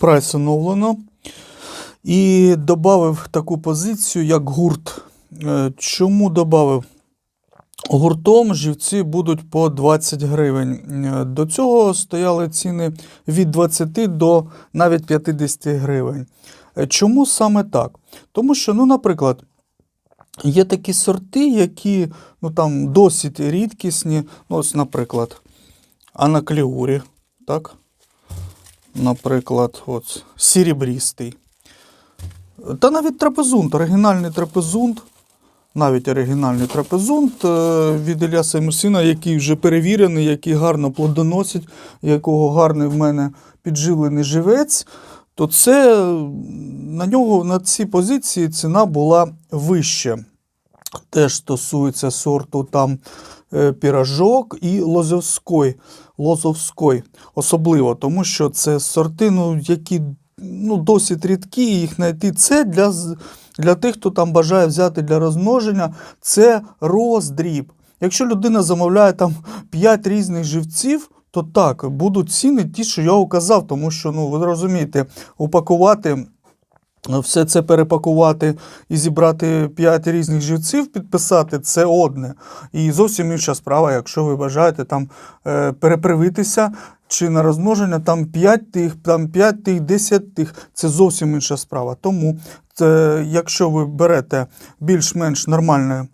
прайс оновлено. І додав таку позицію, як гурт. Е, Чому додав? Гуртом живці будуть по 20 гривень. Е, До цього стояли ціни від 20 до навіть 50 гривень. Е, Чому саме так? Тому що, ну, наприклад, є такі сорти, які ну, там, досить рідкісні. Ну, ось, наприклад, анакліурі, так? Наприклад, от, сірібрістий. Та навіть трапезунт, оригінальний трапезунт, навіть оригінальний трапезунт е, від Ілляса Мусина, який вже перевірений, який гарно плодоносить, якого гарний в мене підживлений живець, то це на нього на цій позиції ціна була вища. Теж стосується сорту там е, піражок і лозовської, лозовської. Особливо, тому що це сорти, ну, які ну, досить рідкі, їх знайти. Це для, для тих, хто там бажає взяти для розмноження, це роздріб. Якщо людина замовляє там 5 різних живців, то так, будуть ціни ті, що я указав, тому що, ну, ви розумієте, упакувати. Все це перепакувати і зібрати 5 різних живців, підписати це одне. І зовсім інша справа, якщо ви бажаєте там е, перепривитися чи на розмноження, там 5 тих, там 5 тих, 10 тих, це зовсім інша справа. Тому це, якщо ви берете більш-менш нормальну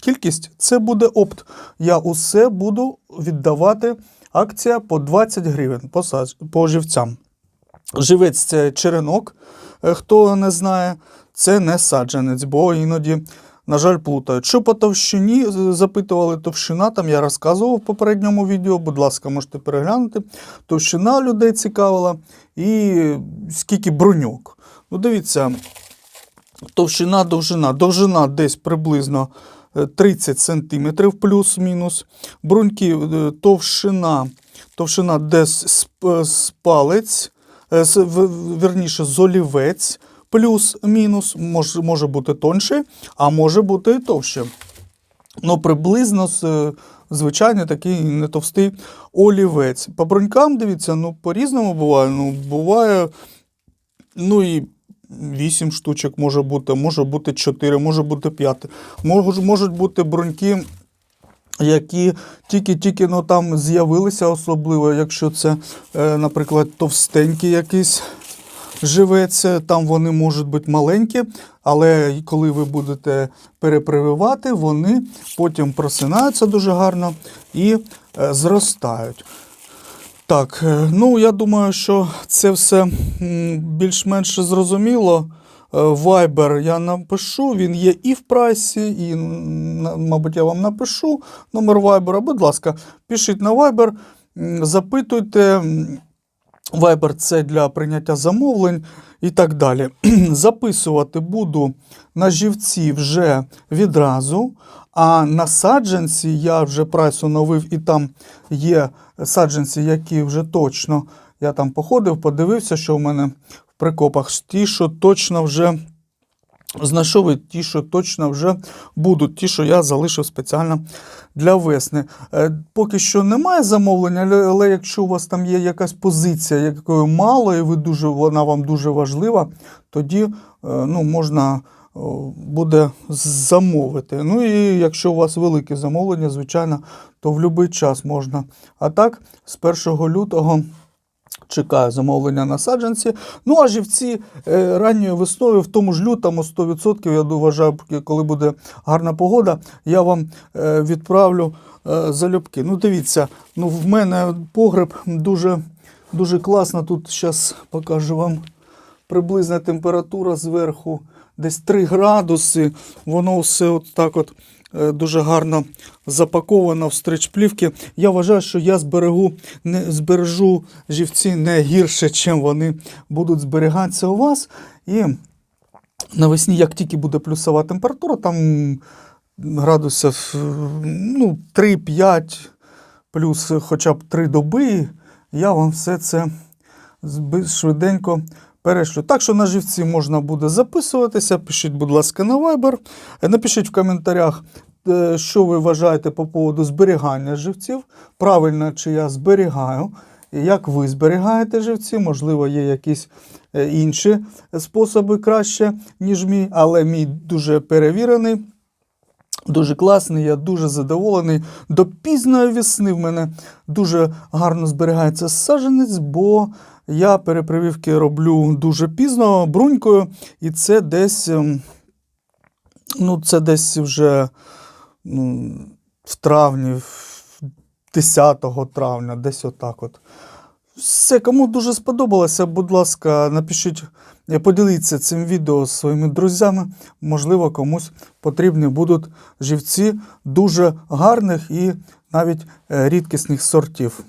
кількість, це буде опт. Я усе буду віддавати акція по 20 гривень по, по живцям. Живець це черенок, хто не знає, це не саджанець, бо іноді, на жаль, плутають. Що по товщині запитували товщина, там я розказував в попередньому відео, будь ласка, можете переглянути. Товщина людей цікавила і скільки броньок. Ну, дивіться, товщина, довжина. Довжина десь приблизно е, 30 см плюс-мінус. Бруньки, е, товщина, товщина десь з, палець, е, верніше, з олівець, плюс-мінус, може, може бути тонше, а може бути і товще. Ну, приблизно е, звичайний такий не товстий олівець. По брунькам, дивіться, ну, по-різному буває. Ну, буває, ну і 8 штучок може бути, може бути 4, може бути 5. Мож, можуть бути бруньки, які тільки-тільки ну, там з'явилися, особливо, якщо це, е, наприклад, товстенький якийсь живець, там вони можуть бути маленькі, але коли ви будете перепрививати, вони потім просинаються дуже гарно і е, зростають. Так, е, ну я думаю, що це все більш-менш зрозуміло. Е, Viber я напишу, він є і в прайсі, і, мабуть, я вам напишу номер Viber. Будь ласка, пишіть на Viber, запитуйте. Viber це для прийняття замовлень і так далі. Записувати буду на живці вже відразу, а на саджанці я вже прайс оновив, і там є саджанці, які вже точно. Я там походив, подивився, що в мене в прикопах ті, що точно вже знайшов і ті, що точно вже будуть, ті, що я залишив спеціально для весни. Е, Поки що немає замовлення, але, якщо у вас там є якась позиція, якої мало, і ви дуже, вона вам дуже важлива, тоді е, ну, можна буде замовити. Ну і якщо у вас велике замовлення, звичайно, то в будь-який час можна. А так, з 1 лютого. Чекаю замовлення на саджанці. Ну а живці е, ранньою весною, в тому ж лютому, 100%, я вважаю, коли буде гарна погода, я вам е, відправлю е, залюбки. Ну, дивіться, ну, в мене погреб дуже, дуже класно. Тут зараз покажу вам приблизна температура зверху, десь 3 градуси. Воно все от так от дуже гарно запаковано в стричплівки. Я вважаю, що я зберегу, не, збережу живці не гірше, чим вони будуть зберігатися у вас. І навесні, як тільки буде плюсова температура, там градусів ну, 3-5, плюс хоча б 3 доби, я вам все це швиденько перешлю. Так що на живці можна буде записуватися. Пишіть, будь ласка, на Viber. Е, Напишіть в коментарях, е, що ви вважаєте по поводу зберігання живців. Правильно, чи я зберігаю. як ви зберігаєте живці. Можливо, є якісь е, інші способи краще, ніж мій, але мій дуже перевірений. Дуже класний, я дуже задоволений. До пізної весни в мене дуже гарно зберігається саджанець, бо я перепрививки роблю дуже пізно брунькою, і це десь, ем, ну, це десь вже ну, в травні, 10 травня, десь отак от. Все, кому дуже сподобалося, будь ласка, напишіть, е, поділіться цим відео з своїми друзями. Можливо, комусь потрібні будуть живці дуже гарних і навіть е, рідкісних сортів.